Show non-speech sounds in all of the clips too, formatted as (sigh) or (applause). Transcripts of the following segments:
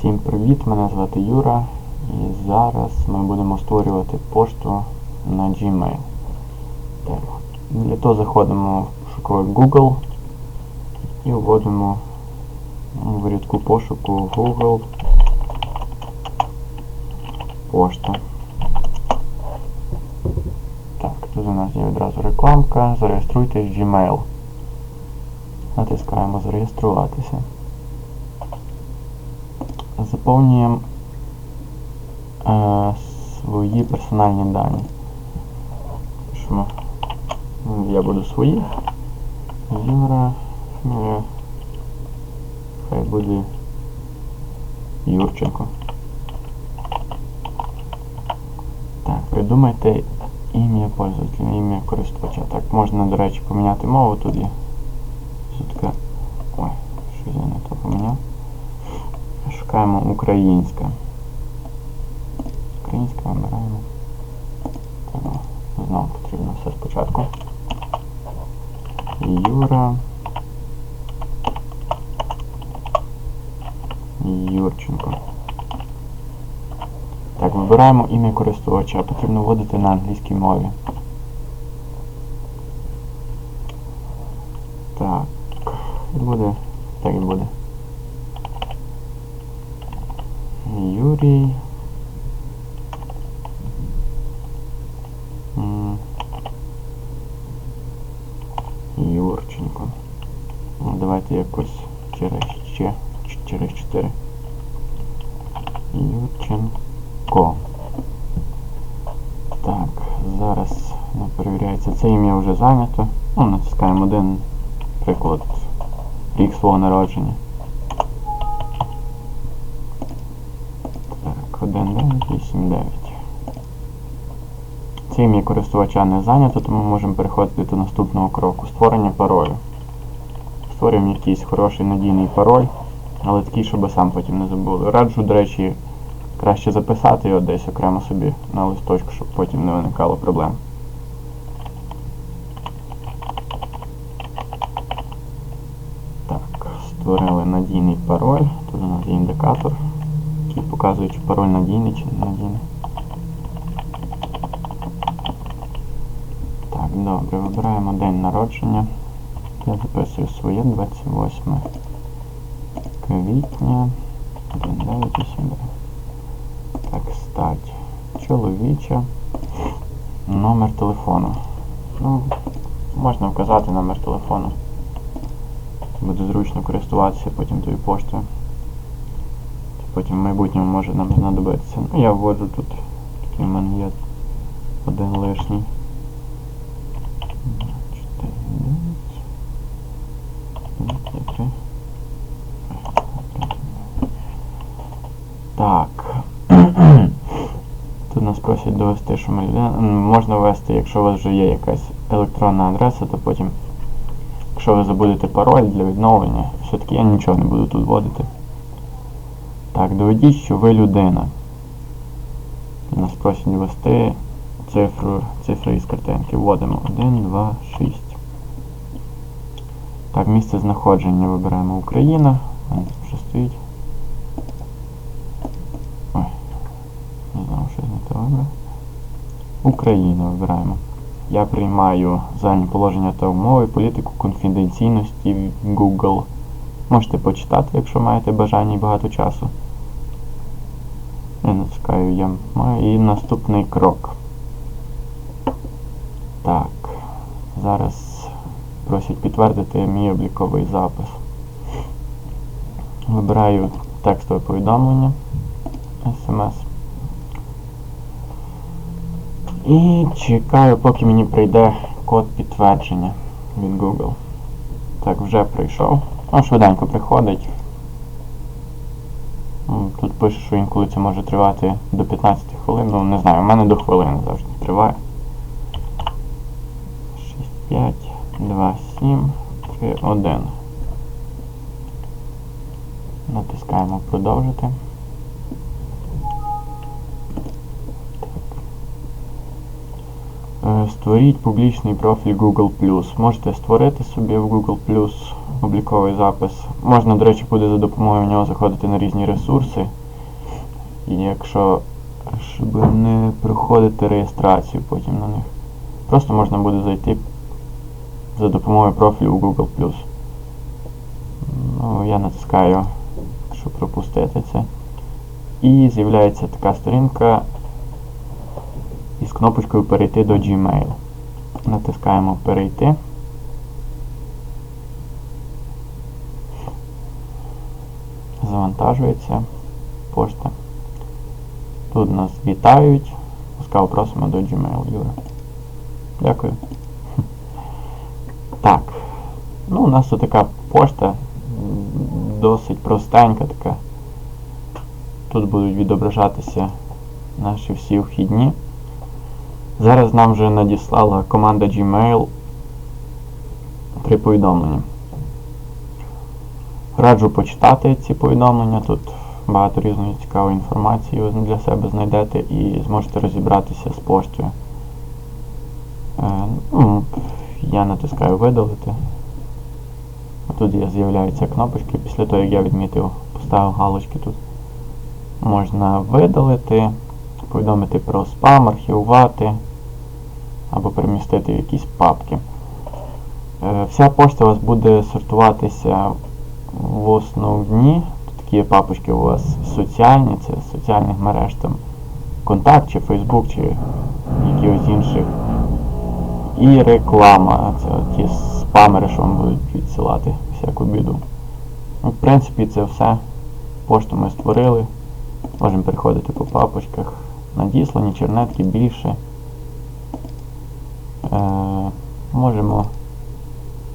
Всім привіт, мене звати Юра і зараз ми будемо створювати пошту на Gmail. Так. Для того заходимо в шуковик Google і вводимо в рядку пошуку Google пошта. Так, тут у нас є відразу рекламка. Зареєструйтесь в Gmail. Натискаємо зареєструватися. Заповнюємо е, свої персональні дані. Пишемо. Я буду свої. Юра. Хай буде Юрченко. Так, придумайте ім'я пользователя, ім'я користувача. Так, можна, до речі, поміняти мову тут є. Ой, щось я не то поміняв. Шукаємо українська. Українська вибираємо. Ну, знову потрібно все спочатку. Юра. Юрченко. Так, вибираємо ім'я користувача. Потрібно вводити на англійській мові. Так. І буде. Так і буде. Юрій. Юрченко. Ну, давайте якось через ще через 4. Юрченко. Так, зараз не перевіряється. Це ім'я вже зайнято. Ну, натискаємо один приклад. Рік свого народження. Так, 1989. Це ім'я користувача не зайнято, тому ми можемо переходити до наступного кроку. Створення паролю. Створюємо якийсь хороший надійний пароль, але такий, щоб сам потім не забули. Раджу, до речі, краще записати його десь окремо собі на листочку, щоб потім не виникало проблем. Так, створили надійний пароль. Тут у нас є індикатор, який показує, чи пароль надійний чи не надійний. Так, добре, вибираємо день народження. Я записую своє 28 квітня 1989. Так, стать. Чоловіча. Номер телефону. Ну, можна вказати номер телефону. Буде зручно користуватися потім тою поштою. Потім в майбутньому може нам знадобитися. Ну, я вводжу тут, такий в мене є один лишній. 4, 9, 3. Так. Тут нас просять довести, що ми. Можна ввести, якщо у вас вже є якась електронна адреса, то потім, якщо ви забудете пароль для відновлення, все-таки я нічого не буду тут вводити. Так, доведіть, що ви людина. Нас просять ввести цифру, цифри із картинки. Вводимо 1, 2, 6. Так, місце знаходження вибираємо Україна. Що стоїть? Ой, не знаю, що не то вибрав. Україна вибираємо. Я приймаю загальні положення та умови, політику конфіденційності в Google. Можете почитати, якщо маєте бажання і багато часу. Я натискаю я і наступний крок. Так. Зараз просять підтвердити мій обліковий запис. Вибираю текстове повідомлення SMS. І чекаю, поки мені прийде код підтвердження від Google. Так, вже прийшов. Ну, швиденько приходить. Тут пише, що інколи це може тривати до 15 хвилин. Ну, не знаю, у мене до хвилини завжди триває. 6, 5, 2, 7, 3, 1. Натискаємо продовжити. Е, Створіть публічний профіль Google+. Можете створити собі в Google+, обліковий запис. Можна, до речі, буде за допомогою нього заходити на різні ресурси. І якщо щоб не проходити реєстрацію потім на них. Просто можна буде зайти за допомогою профілю у Google+. Ну, я натискаю, щоб пропустити це. І з'являється така сторінка із кнопочкою Перейти до Gmail. Натискаємо Перейти. Завантажується пошта. Тут нас вітають. Ласкаво просимо до Gmail, Юра. Дякую. (laughs) Так. Ну, у нас тут така пошта досить простенька така. Тут будуть відображатися наші всі вхідні. Зараз нам вже надіслала команда Gmail три повідомлення. Раджу почитати ці повідомлення. Тут багато різної цікавої інформації ви для себе знайдете і зможете розібратися з поштою. Е, ну, я натискаю видалити. Тут є, з'являються кнопочки. Після того, як я відмітив, поставив галочки тут. Можна видалити, повідомити про спам, архівувати або перемістити в якісь папки. Е, Вся пошта у вас буде сортуватися в основні. Такі папочки у вас соціальні, це соціальних мереж, там контакт, чи Фейсбук, чи якихось інших. І реклама. Це ті спамери, що вам будуть відсилати всяку біду. Ну, в принципі, це все. Пошту ми створили. Можемо переходити по папочках. Надіслані, чернетки більше. Е, можемо.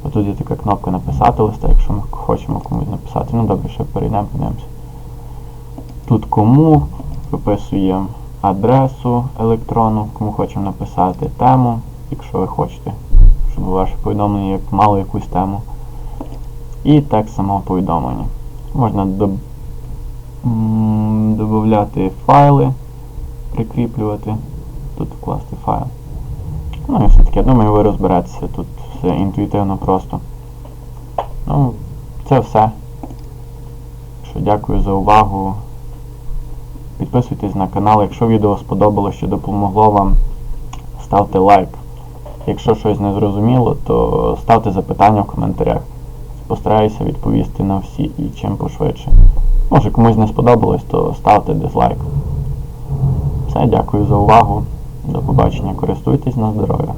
Отут є така кнопка написати листа, якщо ми хочемо комусь написати. Ну добре, ще перейдемо, подивимося. Тут кому виписуємо адресу електрону, кому хочемо написати тему, якщо ви хочете, щоб ваше повідомлення мало якусь тему. І текст самого повідомлення. Можна додати файли, прикріплювати, тут вкласти файл. Ну і все таки, я думаю, ви розберетеся тут все інтуїтивно просто. Ну, це все. Що дякую за увагу. Підписуйтесь на канал. Якщо відео сподобалося, що допомогло вам, ставте лайк. Якщо щось не зрозуміло, то ставте запитання в коментарях. Постараюся відповісти на всі і чим пошвидше. Може комусь не сподобалось, то ставте дизлайк. Все, дякую за увагу. До побачення. Користуйтесь на здоров'я.